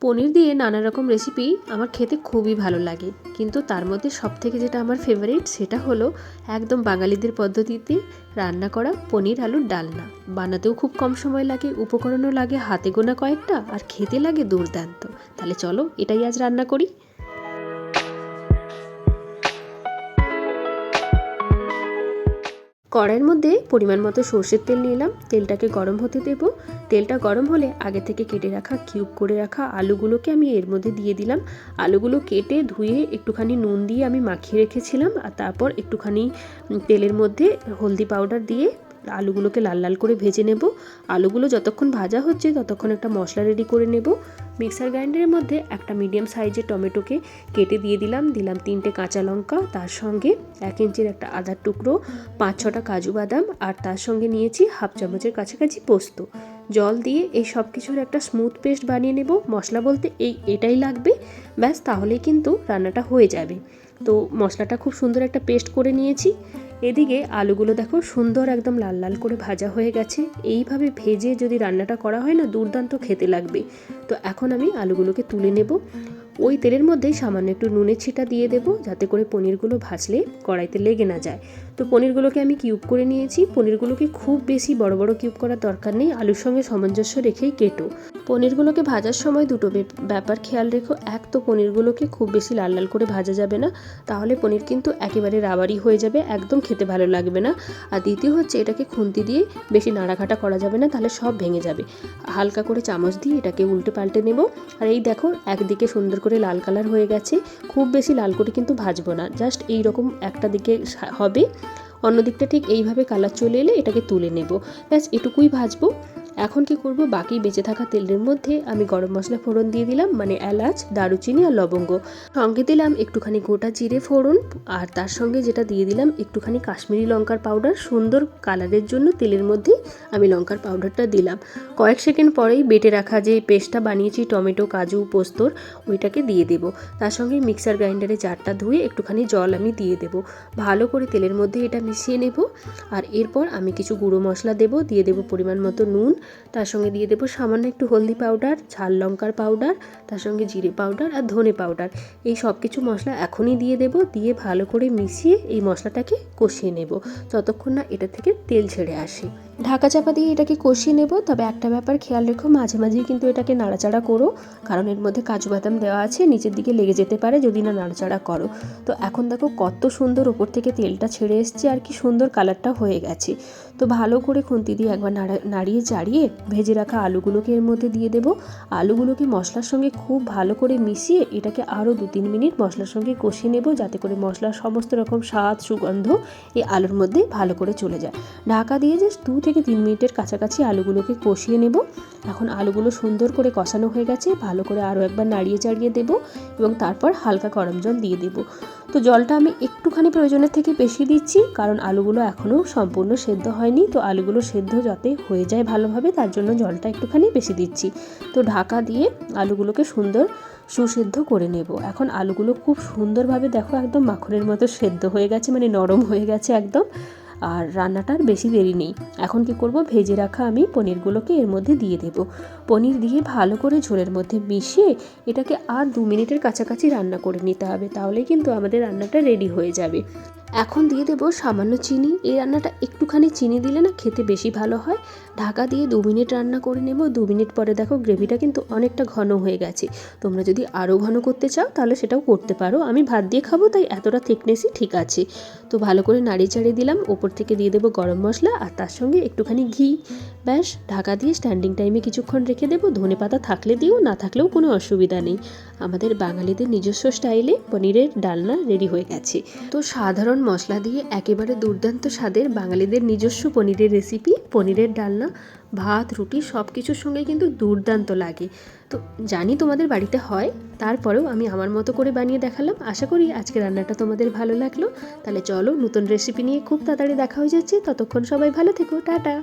পনির দিয়ে নানা রকম রেসিপি আমার খেতে খুবই ভালো লাগে। কিন্তু তার মধ্যে সব থেকে যেটা আমার ফেভারিট সেটা হলো একদম বাঙালিদের পদ্ধতিতে রান্না করা পনির আলুর ডালনা। বানাতেও খুব কম সময় লাগে, উপকরণও লাগে, হাতে গোনা কয়েকটা, আর খেতে লাগে দুর্দান্ত। তাহলে চলো এটাই আজ রান্না করি। কড়াইয়ের মধ্যে পরিমাণ মতো সর্ষের তেল নিলাম তেলটাকে গরম হতে দেব। তেলটা গরম হলে আগে থেকে কেটে রাখা, কিউব করে রাখা আলুগুলোকে আমি এর মধ্যে দিয়ে দিলাম। আলুগুলো কেটে ধুয়ে একটুখানি নুন দিয়ে আমি মাখিয়ে রেখেছিলাম। আর তারপর একটুখানি তেলের মধ্যে হলদি পাউডার দিয়ে আলুগুলোকে লাল লাল করে ভেজে নেব। আলুগুলো যতক্ষণ ভাজা হচ্ছে ততক্ষণ একটা মশলা রেডি করে নেব। মিক্সার গ্রাইন্ডারের মধ্যে একটা মিডিয়াম সাইজের টমেটোকে কেটে দিয়ে দিলাম। দিলাম তিনটে কাঁচা লঙ্কা, তার সঙ্গে এক ইঞ্চির একটা আদার টুকরো, পাঁচ ছটা কাজু বাদাম আর তার সঙ্গে নিয়েছি হাফ চামচের কাছাকাছি পোস্ত। জল দিয়ে এই সব কিছুর একটা স্মুথ পেস্ট বানিয়ে নেব। মশলা বলতে এই এটাই লাগবে। ব্যাস, তাহলেই কিন্তু রান্নাটা হয়ে যাবে। তো মশলাটা খুব সুন্দর একটা পেস্ট করে নিয়েছি। এদিকে আলুগুলো দেখো সুন্দর একদম লাল লাল করে ভাজা হয়ে গেছে। এইভাবে ভেজে যদি রান্নাটা করা হয় না, দুর্দান্ত খেতে লাগবে। তো এখন আমি আলুগুলোকে তুলে নেব। ওই তেলের মধ্যেই সামান্য একটু নুনের ছিটা দিয়ে দেব, যাতে করে পনিরগুলো ভাজলে কড়াইতে লেগে না যায়। তো পনিরগুলোকে আমি কিউব করে নিয়েছি। পনিরগুলোকে খুব বেশি বড় বড় কিউব করার দরকার নেই। আলুর সঙ্গে সামঞ্জস্য রেখেই কেটো। পনিরগুলোকে ভাজার সময় দুটো ব্যাপার খেয়াল রেখো। এক তো পনিরগুলোকে খুব বেশি লাল লাল করে ভাজা যাবে না, তাহলে পনির কিন্তু একেবারে রাবারি হয়ে যাবে, একদম খেতে ভালো লাগবে না। আর দ্বিতীয় হচ্ছে এটাকে খুন্তি দিয়ে বেশি নাড়াঘাটা করা যাবে না, তাহলে সব ভেঙে যাবে। হালকা করে চামচ দিয়ে এটাকে উল্টে পাল্টে নেব। আর এই দেখো, একদিকে সুন্দর করে লাল কালার হয়ে গেছে, খুব বেশি লাল করে কিন্তু ভাজবো না, জাস্ট এই রকম একটা দিকে হবে। অন্য দিকটা ঠিক এইভাবে কালার চলে এলে এটাকে তুলে নেব। ব্যাস, এটুকুই ভাজবো। এখন কি করব? বাকি বেঁচে থাকা তেলের মধ্যে আমি গরম মশলা ফোড়ন দিয়ে দিলাম মানে এলাচ, দারুচিনি আর লবঙ্গ। সঙ্গে দিলাম একটুখানি গোটা জিরে ফোড়ন আর তার সঙ্গে যেটা দিয়ে দিলাম একটুখানি কাশ্মীরি লঙ্কার পাউডার। সুন্দর কালারের জন্য তেলের মধ্যে আমি লঙ্কার পাউডারটা দিলাম। কয়েক সেকেন্ড পরেই বেটে রাখা যে পেস্টটা বানিয়েছি, টমেটো, কাজু পোস্তর ওইটাকে দিয়ে দেব। তার সঙ্গে মিক্সার গ্রাইন্ডারে জারটা ধুয়ে একটুখানি জল আমি দিয়ে দেব। ভালো করে তেলের মধ্যে এটা মিশিয়ে নেব। আর এরপর আমি কিছু গুঁড়ো মশলা দেব, দিয়ে দেব পরিমাণ মতো নুন তার সঙ্গে দিয়ে দেবো সামান্য একটু হলদি পাউডার, ঝাল লঙ্কার পাউডার, তার সঙ্গে জিরে পাউডার আর ধনে পাউডার। এই সব কিছু মশলা এখনই দিয়ে দেব, দিয়ে ভালো করে মিশিয়ে এই মশলাটাকে কষিয়ে নেব। যতক্ষণ না এটা থেকে তেল ছেড়ে আসে। ঢাকা চাপা দিয়ে এটাকে কষিয়ে নেব, তবে একটা ব্যাপার খেয়াল রেখো, মাঝে মাঝেই কিন্তু এটাকে নাড়াচাড়া করো। কারণ এর মধ্যে কাজু বাদাম দেওয়া আছে, নিচের দিকে লেগে যেতে পারে যদি না নাড়াচাড়া করো। তো এখন দেখো কত সুন্দর ওপর থেকে তেলটা ছেড়ে এসছে আর কি সুন্দর কালারটা হয়ে গেছে। তো ভালো করে খুন্তি দিয়ে একবার নাড়িয়ে চাড়িয়ে ভেজে রাখা আলুগুলোকে এর মধ্যে দিয়ে দেবো। আলুগুলোকে মশলার সঙ্গে খুব ভালো করে মিশিয়ে এটাকে আরও দু তিন মিনিট মশলার সঙ্গে কষিয়ে নেব, যাতে করে মশলার সমস্ত রকম স্বাদ, সুগন্ধ এই আলুর মধ্যে ভালো করে চলে যায়। ঢাকা দিয়ে যে দু থেকে তিন মিনিটের কাছাকাছি আলুগুলোকে কষিয়ে নেব। এখন আলুগুলো সুন্দর করে কষানো হয়ে গেছে, ভালো করে আরও একবার নাড়িয়ে চাড়িয়ে দেবো এবং তারপর হালকা গরম জল দিয়ে দেবো। তো জলটা আমি একটুখানি প্রয়োজনের থেকে বেশি দিচ্ছি, কারণ আলুগুলো এখনও সম্পূর্ণ সেদ্ধ হয়নি, তো আলুগুলো সেদ্ধ যাতে হয়ে যায় ভালোভাবে তার জন্য জলটা একটুখানি বেশি দিচ্ছি। তো ঢাকা দিয়ে আলুগুলোকে সুন্দর সুসেদ্ধ করে নেব। এখন আলুগুলো খুব সুন্দরভাবে দেখো একদম মাখনের মতো সেদ্ধ হয়ে গেছে মানে নরম হয়ে গেছে একদম। আর রান্নাটার বেশি দেরি নেই। এখন কি করব, ভেজে রাখা আমি পনিরগুলোকে এর মধ্যে দিয়ে দেব। পনির দিয়ে ভালো করে ঝোলের মধ্যে মিশিয়ে এটাকে আর দু মিনিটের কাছাকাছি রান্না করে নিতে হবে, তাহলেই কিন্তু আমাদের রান্নাটা রেডি হয়ে যাবে। এখন দিয়ে দেবো সামান্য চিনি। এই রান্নাটা একটুখানি চিনি দিলে না খেতে বেশি ভালো হয়। ঢাকা দিয়ে দু মিনিট রান্না করে নেব। দু মিনিট পরে দেখো গ্রেভিটা কিন্তু অনেকটা ঘন হয়ে গেছে। তোমরা যদি আরও ঘন করতে চাও তাহলে সেটাও করতে পারো। আমি ভাত দিয়ে খাব, তাই এতটা থিকনেসই ঠিক আছে। তো ভালো করে নাড়িয়ে চাড়িয়ে দিলাম। ওপর থেকে দিয়ে দেবো গরম মশলা আর তার সঙ্গে একটুখানি ঘি। ব্যাস, ঢাকা দিয়ে স্ট্যান্ডিং টাইমে কিছুক্ষণ রেখে দেবো। ধনে পাতা থাকলে দিও, না থাকলেও কোনো অসুবিধা নেই। আমাদের বাঙালিদের নিজস্ব স্টাইলে পনিরের ডালনা রেডি হয়ে গেছে। তো সাধারণ মশলা দিয়ে একেবারে দুর্দান্ত স্বাদের বাঙালিদের নিজস্ব পনিরের রেসিপি পনিরের ডালনা, ভাত, রুটি সব কিছুর সঙ্গে কিন্তু দুর্দান্ত লাগে। তো জানি তোমাদের বাড়িতে হয়, তারপরেও আমি আমার মতো করে বানিয়ে দেখালাম। আশা করি আজকে রান্নাটা তোমাদের ভালো লাগল। তাহলে চলো নতুন রেসিপি নিয়ে খুব তাড়াতাড়ি দেখা হয়ে যাচ্ছে। ততক্ষণ সবাই ভালো থেকো। টাটা!